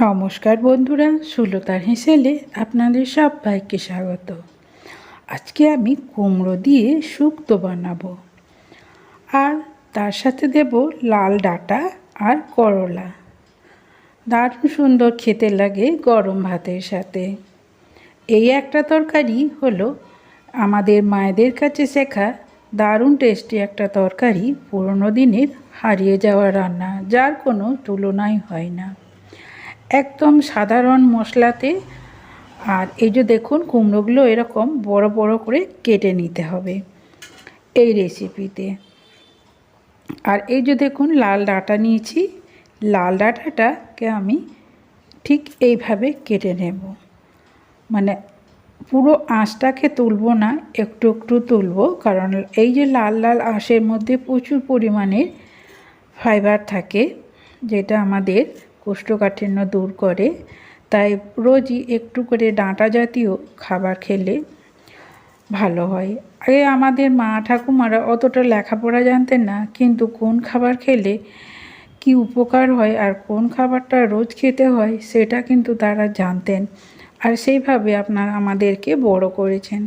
নমস্কার বন্ধুরা, সুলতার হেসেলে আপনাদের সবাইকে স্বাগত। আজকে আমি কুমড়ো দিয়ে শুক্তো বানাবো। আর তার সাথে দেব লাল ডাঁটা আর করলা। দারুণ সুন্দর খেতে লাগে গরম ভাতের সাথে। এই একটা তরকারি হলো আমাদের মায়েদের কাছে শেখা দারুণ টেস্টি একটা তরকারি পুরনো দিনের হারিয়ে যাওয়া রান্না, যার কোনো তুলনাই হয় না। একদম সাধারণ মশলাতে। আর এই যে দেখুন, কুমড়োগুলো এরকম বড় বড় করে কেটে নিতে হবে এই রেসিপিতে আর এই যে দেখুন, লাল ডাঁটা নিয়েছি। লাল ডাঁটাটাকে আমি ঠিক এইভাবে কেটে নেব। মানে পুরো আঁশটাকে তুলবো না, একটু একটু তুলবো। কারণ এই যে লাল লাল আঁশের মধ্যে প্রচুর পরিমাণের ফাইবার থাকে, যেটা আমাদের কোষ্ঠকাঠিন্য দূর করে, তাই রোজই একটু করে ডাঁটা জাতীয় খাবার খেলে ভালো হয়। আগে আমাদের মা ঠাকুমারা অতটা লেখাপড়া জানতেন না, কিন্তু কোন খাবার খেলে কি উপকার হয় আর কোন খাবারটা রোজ খেতে হয় সেটা কিন্তু তারা জানতেন আর সেইভাবে আপনার আমাদেরকে বড় করেছেন।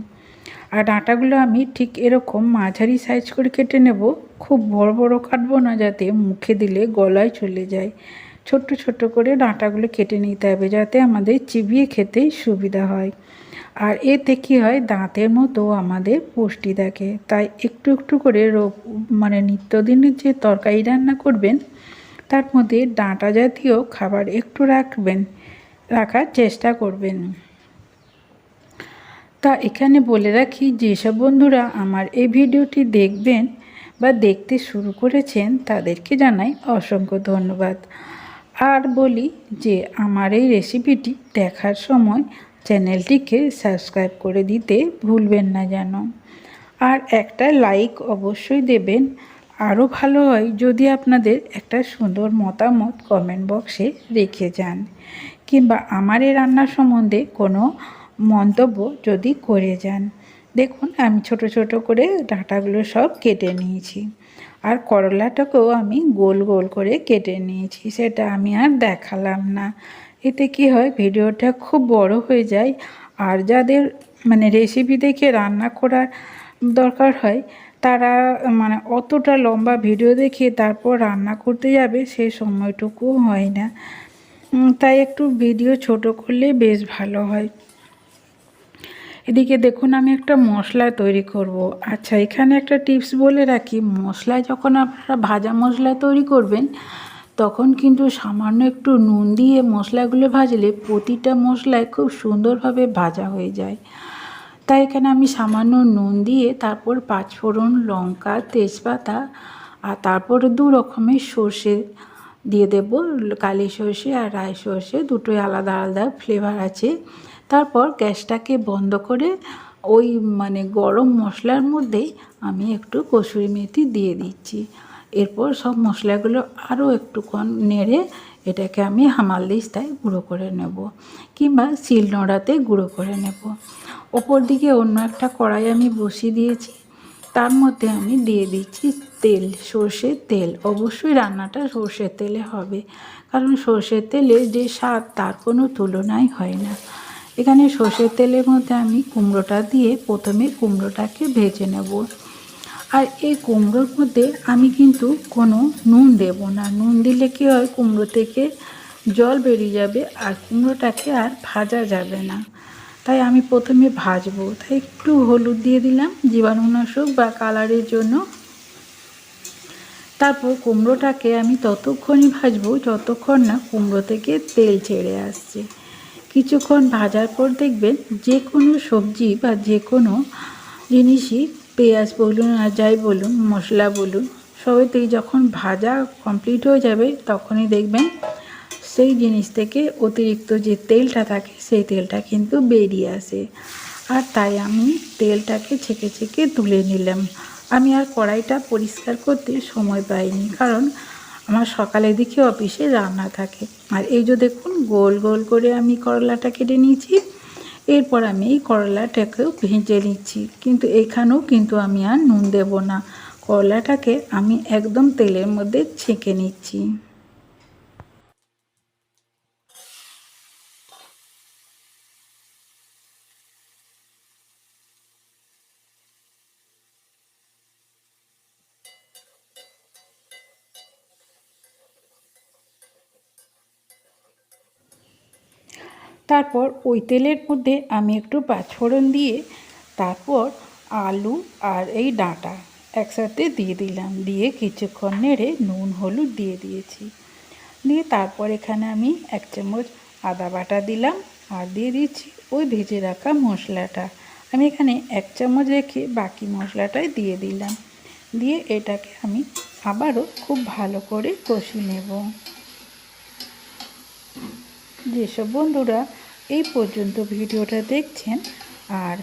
আর ডাঁটাগুলো আমি ঠিক এরকম মাঝারি সাইজ করে কেটে নেব, খুব বড় বড় কাটবো না যাতে মুখে দিলে গলায় চলে যায়। ছোট্ট ছোট্ট করে ডাঁটাগুলো কেটে নিতে হবে যাতে আমাদের চিবিয়ে খেতে সুবিধা হয়। আর এতে কী হয়? দাঁতের মতো আমাদের পুষ্টি থাকে। তাই একটু একটু করে মানে নিত্যদিনের যে তরকারি রান্না করবেন, তার মধ্যে ডাঁটা জাতীয় খাবার একটু রাখবেন, রাখার চেষ্টা করবেন। তা এখানে বলে রাখি, যেসব বন্ধুরা আমার এই ভিডিওটি দেখবেন বা দেখতে শুরু করেছেন, তাদেরকে জানাই অসংখ্য ধন্যবাদ। আর বলি যে আমার এই রেসিপিটি দেখার সময় চ্যানেলটিকে সাবস্ক্রাইব করে দিতে ভুলবেন না যেন। আর একটা লাইক অবশ্যই দেবেন। আরও ভালো হয় যদি আপনাদের একটা সুন্দর মতামত কমেন্ট বক্সে রেখে যান। কিংবা আমার এই রান্নার সম্বন্ধে কোনো মন্তব্য যদি করে যান। দেখুন, আমি ছোট ছোট করে ডাঁটাগুলো সব কেটে নিয়েছি। আর করলাটাকেও আমি গোল গোল করে কেটে নিয়েছি, সেটা আমি আর দেখালাম না। এতে কি হয়, ভিডিওটা খুব বড় হয়ে যায়। আর যাদের মানে রেসিপি দেখে রান্না করার দরকার হয়, তারা মানে অতটা লম্বা ভিডিও দেখে তারপর রান্না করতে যাবে সেই সময়টুকু হয় না। তাই একটু ভিডিও ছোট করলে বেশ ভালো হয়। এদিকে দেখুন, আমি একটা মশলা তৈরি করব। আচ্ছা এখানে একটা টিপস বলে রাখি মশলায় যখন আপনারা ভাজা মশলা তৈরি করবেন, তখন কিন্তু সামান্য একটু নুন দিয়ে মশলাগুলো ভাজলে প্রতিটা মশলায় খুব সুন্দরভাবে ভাজা হয়ে যায়। তাই এখানে আমি সামান্য নুন দিয়ে তারপর পাঁচফোড়ন লঙ্কা, তেজপাতা আর তারপরে দু রকমের সর্ষে দিয়ে দেব। কালি সর্ষে আর রায় সর্ষে, দুটোই আলাদা আলাদা ফ্লেভার আছে। তারপর গ্যাসটাকে বন্ধ করে ওই মানে গরম মশলার মধ্যেই আমি একটু কসুরি মেথি দিয়ে দিচ্ছি। এরপর সব মশলাগুলো আরও একটুক্ষণ নেড়ে এটাকে আমি হামাল দিস্তায় গুঁড়ো করে নেব কিংবা শিল নোড়াতে গুঁড়ো করে নেব। ওপর দিকে অন্য একটা কড়াই আমি বসিয়ে দিয়েছি। তার মধ্যে আমি দিয়ে দিচ্ছি তেল, সর্ষের তেল। অবশ্যই রান্নাটা সর্ষের তেলে হবে, কারণ সর্ষের তেলে যে স্বাদ তার কোনো তুলনাই হয় না। এখানে সর্ষের তেলের মধ্যে আমি কুমড়োটা দিয়ে প্রথমে কুমড়োটাকে ভেজে নেব। আর এই কুমড়োর মধ্যে আমি কিন্তু কোনো নুন দেব না। নুন দিলে কী হয়, কুমড়ো থেকে জল বেরিয়ে যাবে আর কুমড়োটাকে আর ভাজা যাবে না। তাই আমি প্রথমে ভাজবো। তাই একটু হলুদ দিয়ে দিলাম, জীবাণুনাশক বা কালারের জন্য। তারপর কুমড়োটাকে আমি ততক্ষণই ভাজবো, যতক্ষণ না কুমড়ো থেকে তেল ছেড়ে আসছে। কিছুক্ষণ ভাজার পর দেখবেন যে কোনো সবজি বা যে কোনো জিনিসই পেঁয়াজ বলুন আর যাই বলুন, মশলা বলুন, সবেতেই যখন ভাজা কমপ্লিট হয়ে যাবে তখনই দেখবেন সেই জিনিস থেকে অতিরিক্ত যে তেলটা থাকে সেই তেলটা কিন্তু বেরিয়ে আসে। আর তাই আমি তেলটাকে ছেঁকে ছেঁকে তুলে নিলাম। আমি আর কড়াইটা পরিষ্কার করতে সময় পাইনি কারণ আমার সকালের দিকে অফিসে রান্না থাকে। আর এই যে দেখুন, গোল গোল করে আমি করলাটা কেটে নিয়েছি। এরপর আমি এই করলাটাকেও ভেজে নিচ্ছি। কিন্তু এখানেও কিন্তু আমি আর নুন দেব না। করলাটাকে আমি একদম তেলের মধ্যে ছেঁকে নিচ্ছি। তারপর ওই তেলের মধ্যে আমি একটু পাঁচফোড়ন দিয়ে তারপর আলু আর এই ডাঁটা একসাথে দিয়ে দিলাম। দিয়ে কিছুক্ষণ নেড়ে নুন, হলুদ দিয়ে দিয়েছি। দিয়ে তারপর এখানে আমি এক চামচ আদা বাটা দিলাম আর দিয়ে দিচ্ছি ওই ভেজে রাখা মশলাটা। আমি এখানে এক চামচ রেখে বাকি মশলাটাই দিয়ে দিলাম। দিয়ে এটাকে আমি আবারও খুব ভালো করে কষি নেব। যেসব বন্ধুরা এই পর্যন্ত ভিডিওটা দেখছেন। আর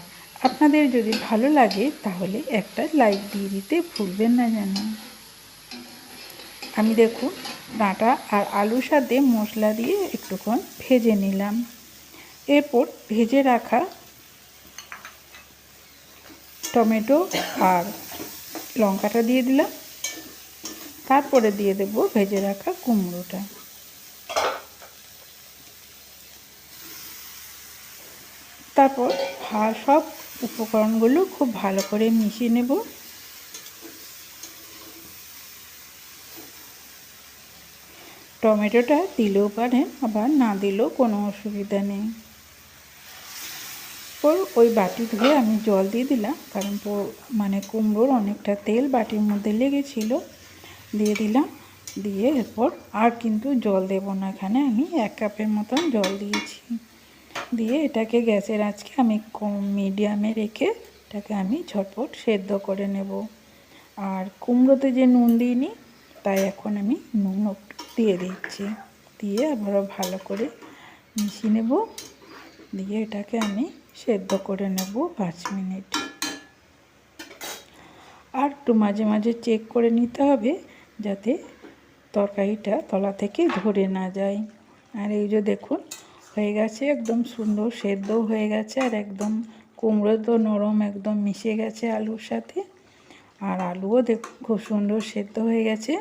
আপনাদের যদি ভালো লাগে, তাহলে একটা লাইক দিয়ে দিতে ভুলবেন না যেন। আমি দেখুন, ডাঁটা আর আলুর সাথে মশলা দিয়ে একটুক্ষণ ভেজে নিলাম। এরপর ভেজে রাখা টমেটো আর লঙ্কাটা দিয়ে দিলাম। তারপরে দিয়ে দেব ভেজে রাখা কুমড়োটা। তারপর সব উপকরণগুলো খুব ভালো করে মিশিয়ে নেব। টমেটোটা দিলেও পারেন, আবার না দিলেও কোনো অসুবিধা নেই। পর ওই বাটি ধুয়ে আমি জল দিয়ে দিলাম, কারণ মানে কুমড়োর অনেকটা তেল বাটির মধ্যে লেগেছিল। দিয়ে দিলাম, দিয়ে এরপর আর কিন্তু জল দেব না, এখানে আমি এক কাপের মতন জল দিয়েছি। দিয়ে এটাকে গ্যাসের আজকে আমি কম মিডিয়ামে রেখে এটাকে আমি ঝটপট সেদ্ধ করে নেব। আর কুমড়োতে যে নুন দিইনি, তাই এখন আমি নুন দিয়ে দিচ্ছি। দিয়ে আবারও ভালো করে মিশিয়ে নেব। দিয়ে এটাকে আমি সেদ্ধ করে নেব পাঁচ মিনিট। আর একটু মাঝে মাঝে চেক করে নিতে হবে, যাতে তরকারিটা তলা থেকে ধরে না যায়। আর এই যে দেখুন হয়ে গেছে, একদম সুন্দর সেদ্ধ হয়ে গেছে আর একদম কুমড়ো তো নরম একদম মিশে গেছে আলুর সাথে। আর আলুও দেখ, খুব সুন্দর সেদ্ধ হয়ে গেছে।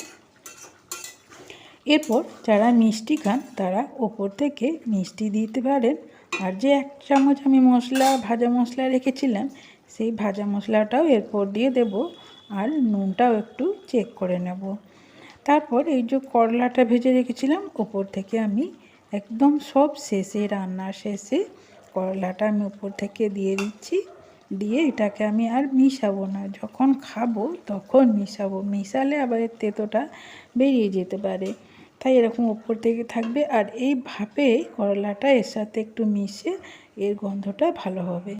এরপর যারা মিষ্টি খান, তারা ওপর থেকে মিষ্টি দিতে পারেন। আর যে এক চামচ আমি মশলা, ভাজা মশলা রেখেছিলাম, সেই ভাজা মশলাটাও এরপর দিয়ে দেব আর নুনটাও একটু চেক করে নেব। তারপর এই যে করলাটা ভেজে রেখেছিলাম, ওপর থেকে আমি একদম সব শেষে রান্নার শেষে করলাটা আমি উপর থেকে দিয়ে দিচ্ছি। দিয়ে এটাকে আমি আর মিশাবো না। যখন খাব তখন মিশাবো। মিশালে আবার তেতোটা বেরিয়ে যেতে পারে। তাই এরকম উপর থেকে থাকবে। আর এই ভাপে করলাটা এর সাথে একটু মিশে এর গন্ধটা ভালো হবে।